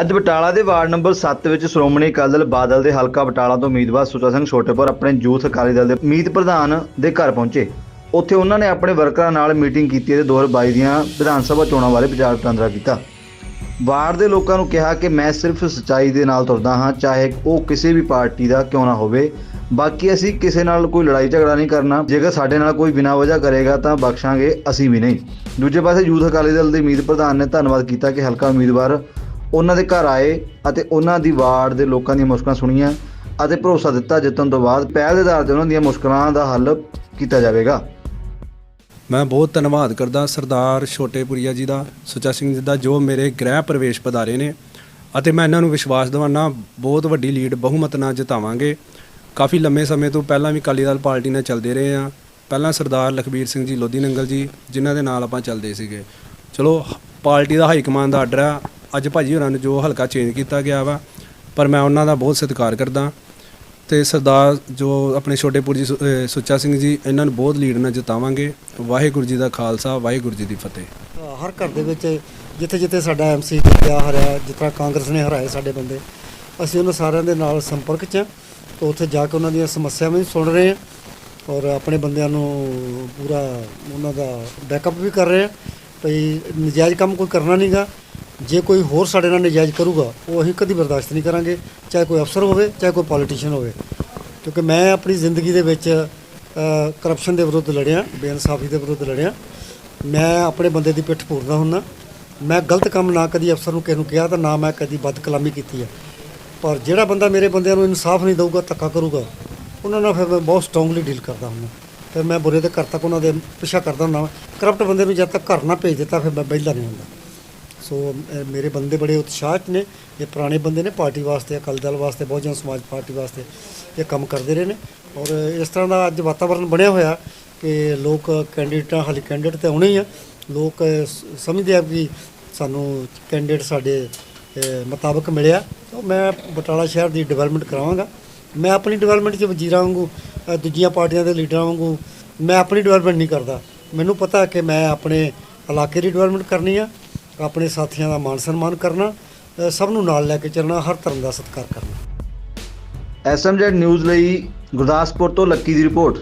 ਅੱਜ ਬਟਾਲਾ ਦੇ ward number 7 ਵਿੱਚ ਸ਼੍ਰੋਮਣੀ ਅਕਾਲੀ ਦਲ ਬਾਦਲ ਦੇ ਹਲਕਾ ਬਟਾਲਾ ਤੋਂ ਉਮੀਦਵਾਰ ਸੁਚਾ ਸਿੰਘ ਛੋਟੇਪੁਰ ਆਪਣੇ ਯੂਥ ਅਕਾਲੀ ਦਲ ਦੇ ਮੀਤ ਪ੍ਰਧਾਨ ਦੇ ਘਰ ਪਹੁੰਚੇ। ਉੱਥੇ ਉਹਨਾਂ ਨੇ ਆਪਣੇ ਵਰਕਰਾਂ ਨਾਲ ਮੀਟਿੰਗ ਕੀਤੀ ਅਤੇ 2022 ਦੀਆਂ ਵਿਧਾਨ ਸਭਾ ਚੋਣਾਂ ਬਾਰੇ ਵਿਚਾਰ ਵਟਾਂਦਰਾ ਕੀਤਾ। ਵਾਰਡ ਦੇ ਲੋਕਾਂ ਨੂੰ ਕਿਹਾ ਕਿ ਮੈਂ ਸਿਰਫ ਸੱਚਾਈ ਦੇ ਨਾਲ ਤੁਰਦਾ ਹਾਂ, ਚਾਹੇ ਉਹ ਕਿਸੇ ਵੀ ਪਾਰਟੀ ਦਾ ਕਿਉਂ ਨਾ ਹੋਵੇ। ਬਾਕੀ ਅਸੀਂ ਕਿਸੇ ਨਾਲ ਕੋਈ ਲੜਾਈ ਝਗੜਾ ਨਹੀਂ ਕਰਨਾ। ਜੇਕਰ ਸਾਡੇ ਨਾਲ ਕੋਈ ਬਿਨਾਂ ਵਜ੍ਹਾ ਕਰੇਗਾ ਤਾਂ ਬਖਸ਼ਾਂਗੇ ਅਸੀਂ ਵੀ ਨਹੀਂ। ਦੂਜੇ ਪਾਸੇ ਯੂਥ ਅਕਾਲੀ ਦਲ ਦੇ ਮੀਤ ਪ੍ਰਧਾਨ ਨੇ ਧੰਨਵਾਦ ਕੀਤਾ ਕਿ ਹਲਕਾ ਉਮੀਦਵਾਰ ਉਹਨਾਂ ਦੇ ਘਰ ਆਏ ਅਤੇ ਉਹਨਾਂ ਦੀ ਵਾਰਡ ਦੇ ਲੋਕਾਂ ਦੀਆਂ ਮੁਸ਼ਕਲਾਂ ਸੁਣੀਆਂ ਅਤੇ ਭਰੋਸਾ ਦਿੱਤਾ ਜਿੱਤਣ ਤੋਂ ਬਾਅਦ ਪਹਿਲ ਦੇ ਆਧਾਰ ਤੇ ਉਹਨਾਂ ਦੀਆਂ ਮੁਸ਼ਕਲਾਂ ਦਾ ਹੱਲ ਕੀਤਾ ਜਾਵੇਗਾ। ਮੈਂ ਬਹੁਤ ਧੰਨਵਾਦ ਕਰਦਾ ਸਰਦਾਰ ਛੋਟੇਪੁਰੀਆ ਜੀ ਦਾ, ਸੁੱਚਾ ਸਿੰਘ ਜੀ ਦਾ, ਜੋ ਮੇਰੇ ਗ੍ਰਹਿ ਪ੍ਰਵੇਸ਼ ਪਧਾਰੇ ਨੇ ਅਤੇ ਮੈਂ ਇਹਨਾਂ ਨੂੰ ਵਿਸ਼ਵਾਸ ਦਿਵਾਨਾ ਬਹੁਤ ਵੱਡੀ ਲੀਡ ਬਹੁਮਤ ਨਾਲ ਜਿਤਾਵਾਂਗੇ। ਕਾਫੀ ਲੰਮੇ ਸਮੇਂ ਤੋਂ ਪਹਿਲਾਂ ਵੀ ਅਕਾਲੀ ਦਲ ਪਾਰਟੀ ਨਾਲ ਚੱਲਦੇ ਰਹੇ ਆ ਪਹਿਲਾਂ ਸਰਦਾਰ ਲਖਬੀਰ ਸਿੰਘ ਜੀ, ਲੋਧੀ ਨੰਗਲ ਜੀ, ਜਿਨ੍ਹਾਂ ਦੇ ਨਾਲ ਆਪਾਂ ਚੱਲਦੇ ਸੀਗੇ। ਚਲੋ, ਪਾਰਟੀ ਦਾ ਹਾਈ ਕਮਾਂਡ ਦਾ ਆਰਡਰ ਆ ਅੱਜ ਭਾਜੀ ਹੋਰਾਂ ਨੂੰ ਜੋ ਹਲਕਾ ਚੇਂਜ ਕੀਤਾ ਗਿਆ ਵਾ, ਪਰ ਮੈਂ ਉਹਨਾਂ ਦਾ ਬਹੁਤ ਸਤਿਕਾਰ ਕਰਦਾ। ਤੇ ਸਰਦਾਰ ਜੋ ਆਪਣੇ ਛੋਟੇਪੁਰ ਜੀ ਸੁੱਚਾ ਸਿੰਘ ਜੀ, ਇਹਨਾਂ ਨੂੰ ਬਹੁਤ ਲੀਡ ਨਾਲ ਜਿਤਾਵਾਂਗੇ। ਵਾਹਿਗੁਰੂ ਜੀ ਦਾ ਖਾਲਸਾ, ਵਾਹਿਗੁਰੂ ਜੀ ਦੀ ਫਤਿਹ। ਹਰ ਘਰ ਦੇ ਵਿੱਚ ਜਿੱਥੇ ਜਿੱਥੇ ਸਾਡਾ ਐਮਸੀ ਜਿੱਤਿਆ ਹਰਿਆ, ਜਿਸ ਤਰ੍ਹਾਂ ਕਾਂਗਰਸ ਨੇ ਹਰਾਏ ਸਾਡੇ ਬੰਦੇ, ਅਸੀਂ ਉਹਨਾਂ ਸਾਰਿਆਂ ਦੇ ਨਾਲ ਸੰਪਰਕ 'ਚ ਹਾਂ ਉੱਥੇ ਜਾ ਕੇ ਉਹਨਾਂ ਦੀਆਂ ਸਮੱਸਿਆਵਾਂ ਵੀ ਸੁਣ ਰਹੇ ਹਾਂ ਔਰ ਆਪਣੇ ਬੰਦਿਆਂ ਨੂੰ ਪੂਰਾ ਉਹਨਾਂ ਦਾ ਬੈਕਅਪ ਵੀ ਕਰ ਰਹੇ ਹਾਂ। ਭਈ ਨਜਾਇਜ਼ ਕੰਮ ਕੋਈ ਕਰਨਾ ਨਹੀਂਗਾ ਜੇ ਕੋਈ ਹੋਰ ਸਾਡੇ ਨਾਲ ਨਜਾਇਜ਼ ਕਰੂਗਾ, ਉਹ ਅਸੀਂ ਕਦੀ ਬਰਦਾਸ਼ਤ ਨਹੀਂ ਕਰਾਂਗੇ, ਚਾਹੇ ਕੋਈ ਅਫਸਰ ਹੋਵੇ, ਚਾਹੇ ਕੋਈ ਪੋਲੀਟੀਸ਼ੀਅਨ ਹੋਵੇ। ਕਿਉਂਕਿ ਮੈਂ ਆਪਣੀ ਜ਼ਿੰਦਗੀ ਦੇ ਵਿੱਚ ਕਰਪਸ਼ਨ ਦੇ ਵਿਰੁੱਧ ਲੜਿਆ, ਬੇਇਨਸਾਫੀ ਦੇ ਵਿਰੁੱਧ ਲੜਿਆ। ਮੈਂ ਆਪਣੇ ਬੰਦੇ ਦੀ ਪਿੱਠ ਪੂਰਦਾ ਹੁੰਦਾ। ਮੈਂ ਗਲਤ ਕੰਮ ਨਾ ਕਦੀ ਅਫਸਰ ਨੂੰ ਕਿਸੇ ਨੂੰ ਕਿਹਾ ਤਾਂ ਨਾ ਮੈਂ ਕਦੀ ਬਦਕਲਾਮੀ ਕੀਤੀ ਹੈ ਪਰ ਜਿਹੜਾ ਬੰਦਾ ਮੇਰੇ ਬੰਦਿਆਂ ਨੂੰ ਇਨਸਾਫ ਨਹੀਂ ਦਊਗਾ, ਧੱਕਾ ਕਰੂਗਾ, ਉਹਨਾਂ ਨਾਲ ਫਿਰ ਮੈਂ ਬਹੁਤ ਸਟਰੋਂਗਲੀ ਡੀਲ ਕਰਦਾ ਹੁੰਦਾ। ਫਿਰ ਮੈਂ ਬੁਰੇ ਦੇ ਘਰ ਤੱਕ ਉਹਨਾਂ ਦੇ ਪਿੱਛਾ ਕਰਦਾ ਹੁੰਦਾ। ਕਰਪਟ ਬੰਦੇ ਨੂੰ ਜਦ ਤੱਕ ਘਰ ਨਾ ਭੇਜ ਦਿੱਤਾ, ਫਿਰ ਮੈਂ ਬਹਿਲਾ ਨਹੀਂ ਹੁੰਦਾ। ਸੋ ਮੇਰੇ ਬੰਦੇ ਬੜੇ ਉਤਸ਼ਾਹਿਤ ਨੇ, ਇਹ ਪੁਰਾਣੇ ਬੰਦੇ ਨੇ ਪਾਰਟੀ ਵਾਸਤੇ, ਅਕਾਲੀ ਦਲ ਵਾਸਤੇ ਬਹੁਜਨ ਸਮਾਜ ਪਾਰਟੀ ਵਾਸਤੇ ਇਹ ਕੰਮ ਕਰਦੇ ਰਹੇ ਨੇ। ਔਰ ਇਸ ਤਰ੍ਹਾਂ ਦਾ ਅੱਜ ਵਾਤਾਵਰਣ ਬਣਿਆ ਹੋਇਆ ਕਿ ਲੋਕ ਕੈਂਡੀਡੇਟਾਂ ਹਾਲੇ ਕੈਂਡੀਡੇਟ ਤੇ ਆਉਣੇ ਹੀ ਆ। ਲੋਕ ਸਮਝਦੇ ਆ ਕਿ ਸਾਨੂੰ ਕੈਂਡੀਡੇਟ ਸਾਡੇ ਮੁਤਾਬਕ ਮਿਲਿਆ। ਤਾਂ ਮੈਂ ਬਟਾਲਾ ਸ਼ਹਿਰ ਦੀ ਡਿਵੈਲਪਮੈਂਟ ਕਰਾਵਾਂਗਾ। ਮੈਂ ਆਪਣੀ ਡਿਵੈਲਪਮੈਂਟ 'ਚ ਵਜ਼ੀਰਾਂ ਵਾਂਗੂ ਦੂਜੀਆਂ ਪਾਰਟੀਆਂ ਦੇ ਲੀਡਰਾਂ ਵਾਂਗੂ ਮੈਂ ਆਪਣੀ ਡਿਵੈਲਪਮੈਂਟ ਨਹੀਂ ਕਰਦਾ। ਮੈਨੂੰ ਪਤਾ ਕਿ ਮੈਂ ਆਪਣੇ ਇਲਾਕੇ ਦੀ ਡਿਵੈਲਪਮੈਂਟ ਕਰਨੀ ਆ। ਆਪਣੇ ਸਾਥੀਆਂ ਦਾ ਮਾਣ ਸਨਮਾਨ ਕਰਨਾ ਸਭ ਨੂੰ ਨਾਲ ਲੈ ਕੇ ਚੱਲਣਾ, ਹਰ ਧਰਮ ਦਾ ਸਤਿਕਾਰ ਕਰਨਾ। ਐਸਐਮਜੈਡ ਨਿਊਜ਼ ਲਈ ਗੁਰਦਾਸਪੁਰ ਤੋਂ ਲੱਕੀ ਦੀ ਰਿਪੋਰਟ।